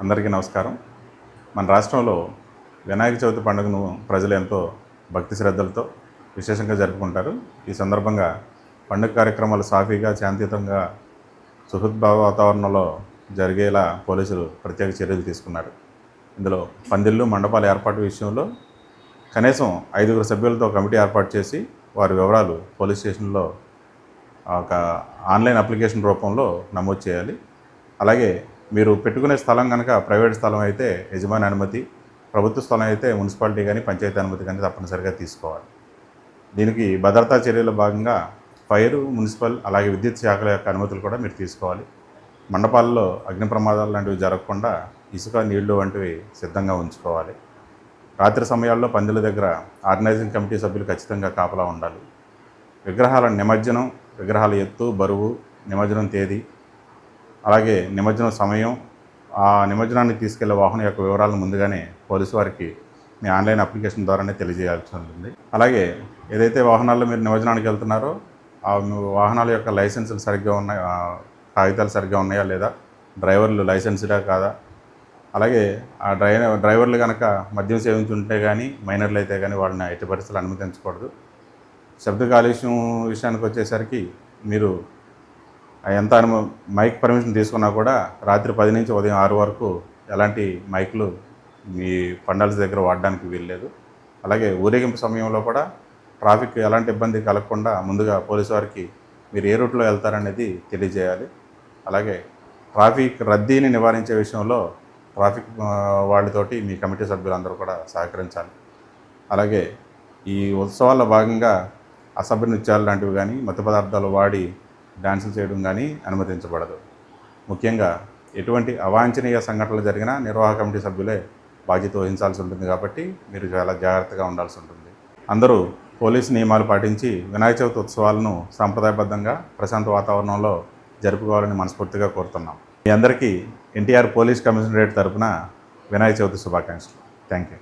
అందరికీ నమస్కారం. మన రాష్ట్రంలో వినాయక చవితి పండుగను ప్రజలు ఎంతో భక్తి శ్రద్ధలతో విశేషంగా జరుపుకుంటారు. ఈ సందర్భంగా పండుగ కార్యక్రమాలు సాఫీగా శాంతియుతంగా సుహృద్భావ వాతావరణంలో జరిగేలా పోలీసులు ప్రత్యేక చర్యలు తీసుకున్నారు. ఇందులో పందిళ్ళు మండపాల ఏర్పాటు విషయంలో కనీసం ఐదుగురు సభ్యులతో కమిటీ ఏర్పాటు చేసి వారి వివరాలు పోలీస్ స్టేషన్లో ఒక ఆన్లైన్ అప్లికేషన్ రూపంలో నమోదు చేయాలి. అలాగే మీరు పెట్టుకునే స్థలం కనుక ప్రైవేట్ స్థలం అయితే యజమాని అనుమతి ప్రభుత్వ స్థలం అయితే మున్సిపాలిటీ కానీ పంచాయతీ అనుమతి కానీ తప్పనిసరిగా తీసుకోవాలి. దీనికి భద్రతా చర్యల భాగంగా ఫైర్ మున్సిపల్ అలాగే విద్యుత్ శాఖల యొక్క అనుమతులు కూడా మీరు తీసుకోవాలి. మండపాల్లో అగ్ని ప్రమాదాలు లాంటివి జరగకుండా ఇసుక నీళ్ళు వంటివి సిద్ధంగా ఉంచుకోవాలి. రాత్రి సమయాల్లో పందుల దగ్గర ఆర్గనైజింగ్ కమిటీ సభ్యులు ఖచ్చితంగా కాపలా ఉండాలి. విగ్రహాల నిమజ్జనం విగ్రహాల ఎత్తు బరువు నిమజ్జనం తేదీ అలాగే నిమజ్జనం సమయం ఆ నిమజ్జనానికి తీసుకెళ్ళే వాహనం యొక్క వివరాలను ముందుగానే పోలీసు వారికి మీ ఆన్లైన్ అప్లికేషన్ ద్వారానే తెలియజేయాల్సి ఉంటుంది. అలాగే ఏదైతే వాహనాల్లో మీరు నిమజ్జనానికి వెళ్తున్నారో ఆ వాహనాల యొక్క లైసెన్సులు సరిగ్గా ఉన్నాయా కాగితాలు సరిగ్గా ఉన్నాయా లేదా డ్రైవర్లు లైసెన్స్డా కాదా? అలాగే ఆ డ్రైవర్ డ్రైవర్లు కనుక మద్యం సేవించుంటే కానీ మైనర్లు అయితే కానీ వాళ్ళని ఎట్టి పరిస్థితులు అనుమతించకూడదు. శబ్ద కాలుష్యం విషయానికి వచ్చేసరికి మీరు ఎంత అనుమ మైక్ పర్మిషన్ తీసుకున్నా కూడా రాత్రి పది నుంచి ఉదయం ఆరు వరకు ఎలాంటి మైక్లు మీ పండాల్స్ దగ్గర వాడడానికి వీల్లేదు. అలాగే ఊరేగింపు సమయంలో కూడా ట్రాఫిక్ ఎలాంటి ఇబ్బంది కలగకుండా ముందుగా పోలీసు వారికి మీరు ఏ రూట్లో వెళ్తారనేది తెలియజేయాలి. అలాగే ట్రాఫిక్ రద్దీని నివారించే విషయంలో ట్రాఫిక్ వాళ్ళతోటి మీ కమిటీ సభ్యులందరూ కూడా సహకరించాలి. అలాగే ఈ ఉత్సవాల్లో భాగంగా అసభ్య నృత్యాలు లాంటివి కానీ మత పదార్థాలు వాడి డాన్సులు చేయడం కానీ అనుమతించబడదు. ముఖ్యంగా ఎటువంటి అవాంఛనీయ సంఘటనలు జరిగినా నిర్వాహక కమిటీ సభ్యులే బాధ్యత వహించాల్సి ఉంటుంది కాబట్టి మీరు చాలా జాగ్రత్తగా ఉండాల్సి ఉంటుంది. అందరూ పోలీసు నియమాలు పాటించి వినాయక చవితి ఉత్సవాలను సాంప్రదాయబద్ధంగా ప్రశాంత వాతావరణంలో జరుపుకోవాలని మనస్ఫూర్తిగా కోరుతున్నాం. మీ అందరికీ ఎన్టీఆర్ పోలీస్ కమిషనరేట్ తరపున వినాయక చవితి శుభాకాంక్షలు. Thank you